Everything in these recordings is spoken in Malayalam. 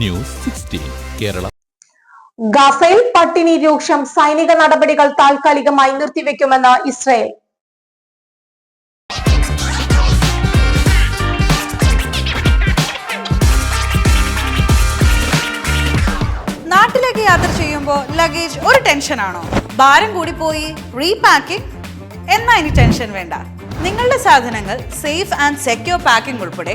News sixteen Kerala. ഗസയിൽ പട്ടിണി രൂക്ഷം സൈനിക നടപടികൾ താൽക്കാലികമായി നിർത്തിവെക്കുമെന്ന് ഇസ്രയേൽ. നാട്ടിലേക്ക് യാത്ര ചെയ്യുമ്പോൾ ലഗേജ് ഒരു ടെൻഷനാണോ ഭാരം കൂടി പോയി റീപാക്കിംഗ് എന്നാ ഇനി ടെൻഷൻ വേണ്ട. നിങ്ങളുടെ സാധനങ്ങൾ സേഫ് ആൻഡ് സെക്യൂർ പാക്കിംഗ് ഉൾപ്പെടെ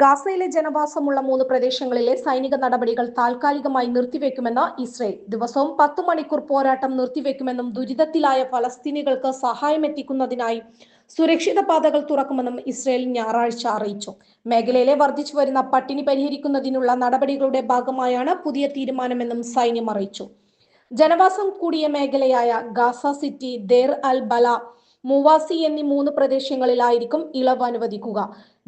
ഗാസയിലെ ജനവാസമുള്ള മൂന്ന് പ്രദേശങ്ങളിലെ സൈനിക നടപടികൾ താൽക്കാലികമായി നിർത്തിവെക്കുമെന്ന് ഇസ്രയേൽ. ദിവസവും പത്ത് മണിക്കൂർ പോരാട്ടം നിർത്തിവെക്കുമെന്നും ദുരിതത്തിലായ ഫലസ്തീനികൾക്ക് സഹായമെത്തിക്കുന്നതിനായി സുരക്ഷിത പാതകൾ തുറക്കുമെന്നും ഇസ്രയേൽ ഞായറാഴ്ച അറിയിച്ചു. മേഖലയിലെ വർദ്ധിച്ചു വരുന്ന പട്ടിണി പരിഹരിക്കുന്നതിനുള്ള നടപടികളുടെ ഭാഗമായാണ് പുതിയ തീരുമാനമെന്നും സൈന്യം അറിയിച്ചു. ജനവാസം കൂടിയ മേഖലയായ ഗാസ സിറ്റി ദേർ അൽ ബല മുവാസി എന്നീ മൂന്ന് പ്രദേശങ്ങളിലായിരിക്കും ഇളവ് അനുവദിക്കുക.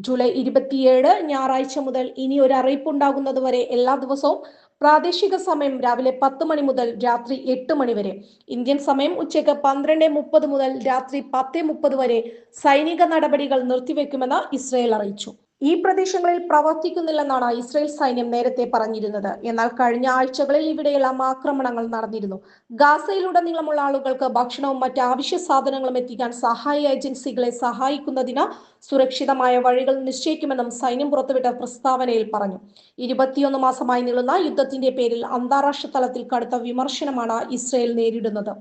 ജൂലൈ ഇരുപത്തിയേഴ് ഞായറാഴ്ച മുതൽ ഇനി ഒരു അറിയിപ്പുണ്ടാകുന്നത് വരെ എല്ലാ ദിവസവും പ്രാദേശിക സമയം രാവിലെ പത്ത് മണി മുതൽ രാത്രി എട്ട് മണി വരെ. ഇന്ത്യൻ സമയം ഉച്ചയ്ക്ക് പന്ത്രണ്ട് മുപ്പത് മുതൽ രാത്രി പത്ത് മുപ്പത് വരെ സൈനിക നടപടികൾ നിർത്തിവെക്കുമെന്ന് ഇസ്രയേൽ അറിയിച്ചു. ഈ പ്രദേശങ്ങളിൽ പ്രവർത്തിക്കുന്നില്ലെന്നാണ് ഇസ്രയേൽ സൈന്യം നേരത്തെ പറഞ്ഞിരുന്നത്. എന്നാൽ കഴിഞ്ഞ ആഴ്ചകളിൽ ഇവിടെയെല്ലാം ആക്രമണങ്ങൾ നടന്നിരുന്നു. ഗാസയിലുടനീളമുള്ള ആളുകൾക്ക് ഭക്ഷണവും മറ്റ് അവശ്യ സാധനങ്ങളും എത്തിക്കാൻ സഹായ ഏജൻസികളെ സഹായിക്കുന്നതിന് സുരക്ഷിതമായ വഴികൾ നിശ്ചയിക്കുമെന്നും സൈന്യം പുറത്തുവിട്ട പ്രസ്താവനയിൽ പറഞ്ഞു. ഇരുപത്തിയൊന്ന് മാസമായി നീളുന്ന യുദ്ധത്തിന്റെ പേരിൽ അന്താരാഷ്ട്ര തലത്തിൽ കടുത്ത വിമർശനമാണ് ഇസ്രയേൽ നേരിടുന്നത്.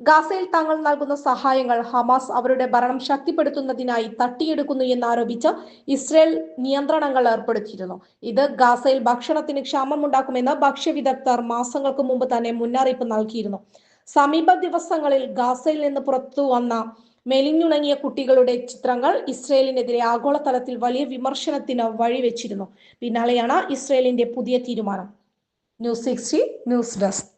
ഗാസയിൽ തങ്ങൾ നൽകുന്ന സഹായങ്ങൾ ഹമാസ് അവരുടെ ഭരണം ശക്തിപ്പെടുത്തുന്നതിനായി തട്ടിയെടുക്കുന്നു എന്നാരോപിച്ച് ഇസ്രയേൽ നിയന്ത്രണങ്ങൾ ഏർപ്പെടുത്തിയിരുന്നു. ഇത് ഗാസയിൽ ഭക്ഷണത്തിന് ക്ഷാമമുണ്ടാക്കുമെന്ന് ഭക്ഷ്യവിദഗ്ധർ മാസങ്ങൾക്ക് മുമ്പ് തന്നെ മുന്നറിയിപ്പ് നൽകിയിരുന്നു. സമീപ ദിവസങ്ങളിൽ ഗാസയിൽ നിന്ന് പുറത്തു വന്ന മെലിഞ്ഞുണങ്ങിയ കുട്ടികളുടെ ചിത്രങ്ങൾ ഇസ്രയേലിനെതിരെ ആഗോളതലത്തിൽ വലിയ വിമർശനത്തിന് വഴിവെച്ചിരുന്നു. പിന്നാലെയാണ് ഇസ്രയേലിന്റെ പുതിയ തീരുമാനം. News sixty news desk.